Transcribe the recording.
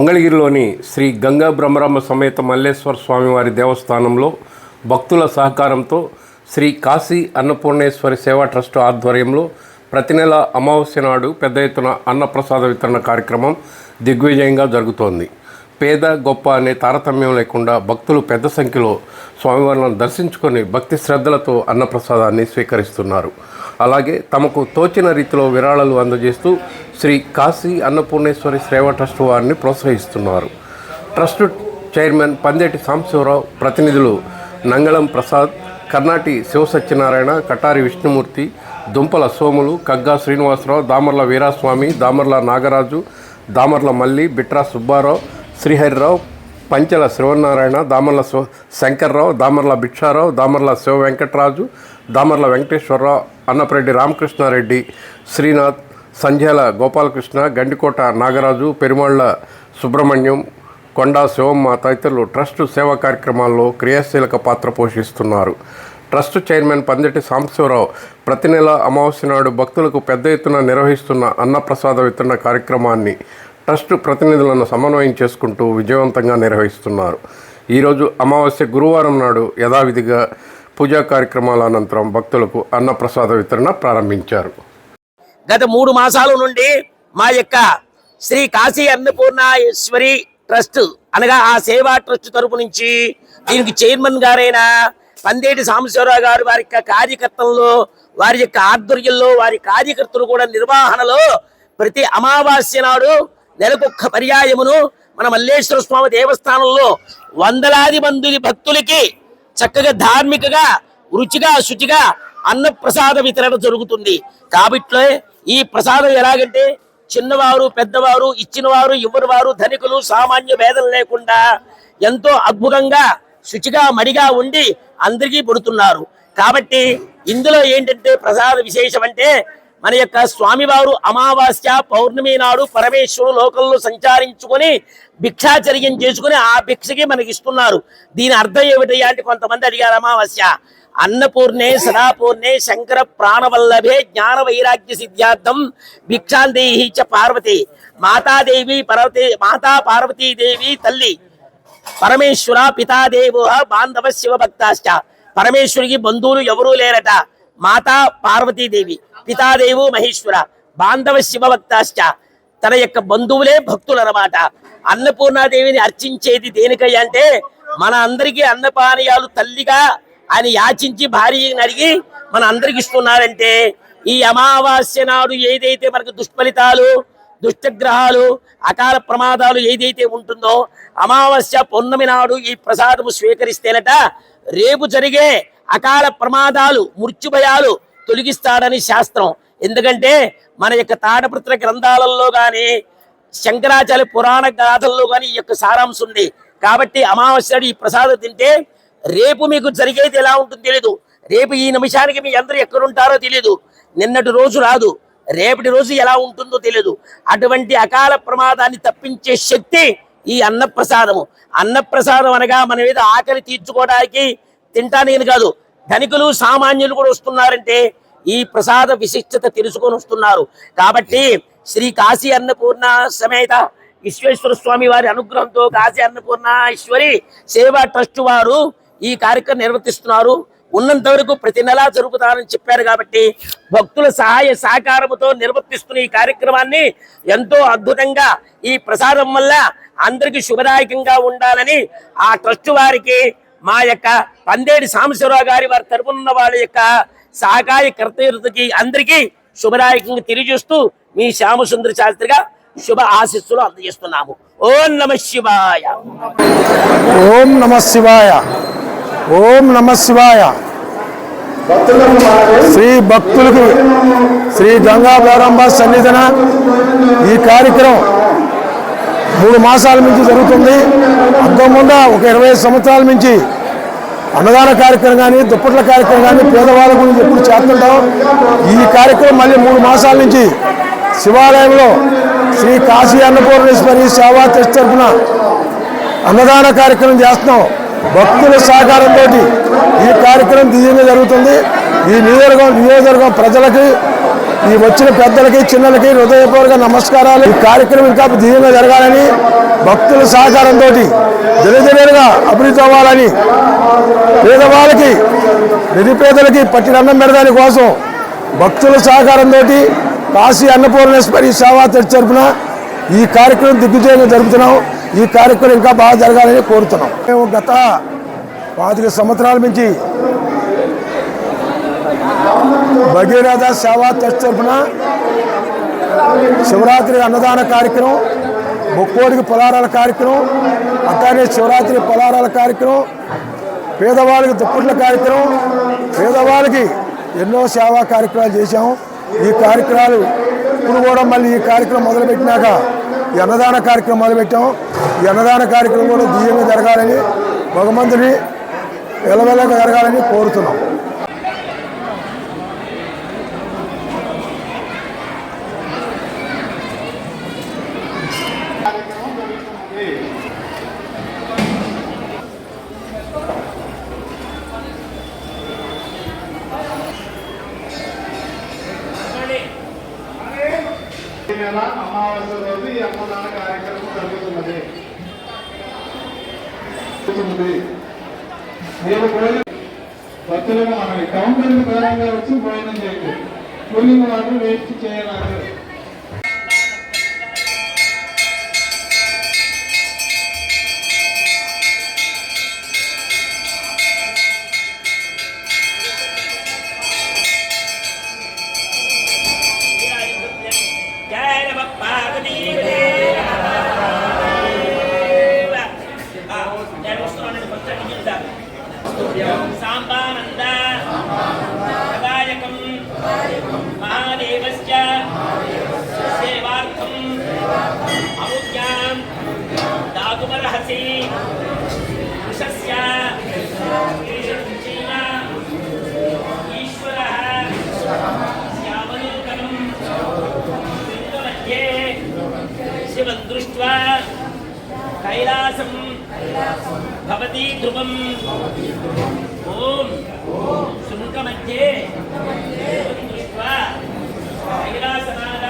మంగళగిరిలోని శ్రీ గంగా బ్రహ్మరామ సమేత మల్లేశ్వర స్వామివారి దేవస్థానంలో భక్తుల సహకారంతో శ్రీ కాశీ అన్నపూర్ణేశ్వరి సేవా ట్రస్ట్ ఆధ్వర్యంలో ప్రతి నెల అమావాస్య నాడు పెద్ద ఎత్తున అన్నప్రసాద వితరణ కార్యక్రమం దిగ్విజయంగా జరుగుతోంది. పేద గొప్ప అనే తారతమ్యం లేకుండా భక్తులు పెద్ద సంఖ్యలో స్వామివారిని దర్శించుకొని భక్తి శ్రద్ధలతో అన్నప్రసాదాన్ని స్వీకరిస్తున్నారు. అలాగే తమకు తోచిన రీతిలో విరాళాలు అందజేస్తూ శ్రీ కాశీ అన్నపూర్ణేశ్వరి సేవా ట్రస్ట్ వారిని ప్రోత్సహిస్తున్నారు. ట్రస్ట్ చైర్మన్ పందేటి సాంబశివరావు ప్రతినిధులు నంగళం ప్రసాద్ కర్ణాటి శివసత్యనారాయణ కటారి విష్ణుమూర్తి దుంపల సోములు కగ్గా శ్రీనివాసరావు దామర్ల వీరాస్వామి దామర్ల నాగరాజు దామర్ల మల్లి బిట్రా సుబ్బారావు శ్రీహరిరావు పంచెల శివనారాయణ దామర్ల శివ శంకర్రావు దామర్ల భిక్షారావు దామర్ల శివ వెంకటరాజు దామర్ల వెంకటేశ్వరరావు అన్నపరెడ్డి రామకృష్ణారెడ్డి శ్రీనాథ్ సంధ్యాల గోపాలకృష్ణ గండికోట నాగరాజు పెరుమాళ్ళ సుబ్రహ్మణ్యం కొండా శివమ్మ తదితరులు ట్రస్ట్ సేవా కార్యక్రమాల్లో క్రియాశీలక పాత్ర పోషిస్తున్నారు. ట్రస్ట్ చైర్మన్ పందిటి సాంబశివరావు ప్రతి నెల అమావాస్య నాడు భక్తులకు పెద్ద ఎత్తున నిర్వహిస్తున్న అన్నప్రసాద వితరణ కార్యక్రమాన్ని ట్రస్ట్ ప్రతినిధులను సమన్వయం చేసుకుంటూ విజయవంతంగా నిర్వహిస్తున్నారు. ఈరోజు అమావాస్య గురువారం నాడు యథావిధిగా పూజా కార్యక్రమాల అనంతరం భక్తులకు అన్నప్రసాద వితరణ ప్రారంభించారు. గత మూడు మాసాల నుండి మా యొక్క శ్రీ కాశీ అన్నపూర్ణేశ్వరి ట్రస్ట్ అనగా ఆ సేవా ట్రస్ట్ తరపు నుంచి దీనికి చైర్మన్ గారైన పందేటి సాంబశివరావు గారు వారి యొక్క కార్యకర్తల్లో వారి యొక్క ఆధ్వర్యంలో వారి కార్యకర్తలు కూడా నిర్వహణలో ప్రతి అమావాస్య నాడు నెలకొక్క పర్యాయమును మన మల్లేశ్వర స్వామి దేవస్థానంలో వందలాది మంది భక్తులకి చక్కగా ధార్మికగా రుచిగా శుచిగా అన్నప్రసాద వితరణ జరుగుతుంది. కాబట్టి ఈ ప్రసాదం ఎలాగంటే చిన్నవారు పెద్దవారు ఇచ్చినవారు ఇవ్వనివారు ధనికులు సామాన్య భేదం లేకుండా ఎంతో అద్భుతంగా శుచిగా మడిగా ఉండి అందరికీ పడుతున్నారు. కాబట్టి ఇందులో ఏంటంటే ప్రసాద విశేషం అంటే మన యొక్క స్వామివారు అమావాస్య పౌర్ణమి నాడు పరమేశ్వరుడు లోకంలో సంచారించుకొని భిక్షాచర్యం చేసుకుని ఆ భిక్షకి మనకి ఇస్తున్నారు. దీని అర్థం ఏమిటయ్యా అంటే కొంతమంది అడిగారు అమావాస్య. అన్నపూర్ణే సదాపూర్ణే శంకర ప్రాణవల్లభే జ్ఞాన వైరాగ్య సిద్ధార్థం భిక్షాందేహి చ పార్వతి మాతాదేవి పర్వతి మాతా పార్వతీదేవి తల్లి పరమేశ్వర పితాదేవో బాంధవ శివ భక్తాశ్చ పరమేశ్వరికి బంధువులు ఎవరూ లేరట. మాతా పార్వతీదేవి పితాదేవు మహేశ్వర బాంధవ శివ భక్తాశ్చ తన యొక్క బంధువులే భక్తులు అనమాట అన్నపూర్ణాదేవిని అర్చించేది దేనికయ్యా అంటే మన అందరికీ అన్నపానీయాలు తల్లిగా ఆయన యాచించి భార్యని అడిగి మన అందరికి ఇస్తున్నారంటే ఈ అమావాస్య నాడు ఏదైతే మనకు దుష్ఫలితాలు దుష్టగ్రహాలు అకాల ప్రమాదాలు ఏదైతే ఉంటుందో అమావాస్య పౌర్ణమి నాడు ఈ ప్రసాదము స్వీకరిస్తేనట రేపు జరిగే అకాల ప్రమాదాలు మృత్యుభయాలు తొలగిస్తాడని శాస్త్రం. ఎందుకంటే మన యొక్క తాడపత్ర గ్రంథాలలో కానీ శంకరాచార్య పురాణ గాథల్లో కానీ ఈ యొక్క సారాంశం ఉంది. కాబట్టి అమావాస్య ఈ ప్రసాదం తింటే రేపు మీకు జరిగేది ఎలా ఉంటుందో తెలియదు రేపు ఈ నిమిషానికి మీ అందరూ ఎక్కడుంటారో తెలియదు నిన్నటి రోజు రాదు. రేపటి రోజు ఎలా ఉంటుందో తెలియదు అటువంటి అకాల ప్రమాదాన్ని తప్పించే శక్తి ఈ అన్నప్రసాదము. అన్నప్రసాదం అనగా మన మీద ఆకలి తీర్చుకోవడానికి తింటానికి కాదు ధనికులు సామాన్యులు కూడా వస్తున్నారంటే ఈ ప్రసాద విశిష్టత తెలుసుకొని వస్తున్నారు. కాబట్టి శ్రీ కాశీ అన్నపూర్ణ సమేత విశ్వేశ్వర స్వామి వారి అనుగ్రహంతో కాశీ అన్నపూర్ణ ఈశ్వరి సేవా ట్రస్ట్ వారు ఈ కార్యక్రమం నిర్వర్తిస్తున్నారు. ఉన్నంత వరకు ప్రతి నెలా జరుపుతానని చెప్పారు కాబట్టి భక్తుల సహాయ సహకారముతో నిర్వర్తిస్తున్న ఈ కార్యక్రమాన్ని ఎంతో అద్భుతంగా ఈ ప్రసాదం వల్ల అందరికీ శుభదాయకంగా ఉండాలని ఆ ట్రస్ట్ వారికి మా యొక్క పందేడి సాంబశివరావు గారి వారి తరపున వాళ్ళ యొక్క సహకాయ కర్తకి అందరికీ శుభదాయకంగా తెలియజేస్తూ మీ శ్యామసుందర శాస్త్రిగా శుభ ఆశీస్సులు అందజేస్తున్నాము. ఓం నమ శివాయ. ఓం నమ శివాయ. ఓం నమ శివాయ. శ్రీ భక్తులకు శ్రీ గంగా ప్రారంభ సన్నిధన ఈ కార్యక్రమం మూడు మాసాల నుంచి జరుగుతుంది. అంతకుండా ఒక ఇరవై సంవత్సరాల నుంచి అన్నదాన కార్యక్రమం కానీ దుప్పట్ల కార్యక్రమం కానీ పేదవాళ్ళ గురించి ఎప్పుడు చేస్తుంటాం. ఈ కార్యక్రమం మళ్ళీ మూడు మాసాల నుంచి శివాలయంలో శ్రీ కాశీ అన్నపూర్ణేశ్వరి సేవా ట్రస్ట్ తరఫున అన్నదాన కార్యక్రమం చేస్తున్నాం. భక్తుల సహకారంతో ఈ కార్యక్రమం దివ్యంగా జరుగుతుంది. ఈ నియోజకవర్గం నియోజకవర్గం ప్రజలకి ఈ వచ్చిన పెద్దలకి చిన్నలకి హృదయపూర్వక నమస్కారాలు. ఈ కార్యక్రమం ఇంకా దివ్యంగా జరగాలని భక్తుల సహకారంతో దినదినగా అభివృద్ధి అవ్వాలని పేదవాళ్ళకి నిరుపేదలకి పట్టిన అన్నం పెడదాని కోసం భక్తుల సహకారంతో కాశీ అన్నపూర్ణేశ్వరి సేవా ట్రస్ట్ తరపున ఈ కార్యక్రమం దిగ్విజయంగా జరుపుతున్నాం. ఈ కార్యక్రమం ఇంకా బాగా జరగాలని కోరుతున్నాం. మేము గత పాతిక సంవత్సరాల నుంచి భగీరథ సేవా ట్రస్ట్ తరఫున శివరాత్రి అన్నదాన కార్యక్రమం ముక్కోడికి పొలారాల కార్యక్రమం అట్లానే శివరాత్రి పొలారాల కార్యక్రమం పేదవాళ్ళకి దుప్పట్ల కార్యక్రమం పేదవాళ్ళకి ఎన్నో సేవా కార్యక్రమాలు చేశాము. ఈ కార్యక్రమాలు ఇప్పుడు కూడా మళ్ళీ ఈ కార్యక్రమం మొదలుపెట్టినాక ఈ అన్నదాన కార్యక్రమం మొదలుపెట్టాము. ఈ అన్నదాన కార్యక్రమం కూడా దివ్యంగా జరగాలని భగవంతుని వెలవెలగా జరగాలని కోరుతున్నాం. ఈ అమావాస్య రోజు ఈ అన్నదాన కార్యక్రమం జరుగుతున్నది జరుగుతున్నది. నేను భోజనం భక్తులను మనవి కౌంటర్ దూరంగా వచ్చి భోజనం చేయండి కూలింగ్ వాటర్ వేస్ట్ చేయరాదు దృష్ట్వా కైలాసం భవతి ధ్రువం ఓం శృంగమధ్యే దృష్ట్వా కైలాసనాథ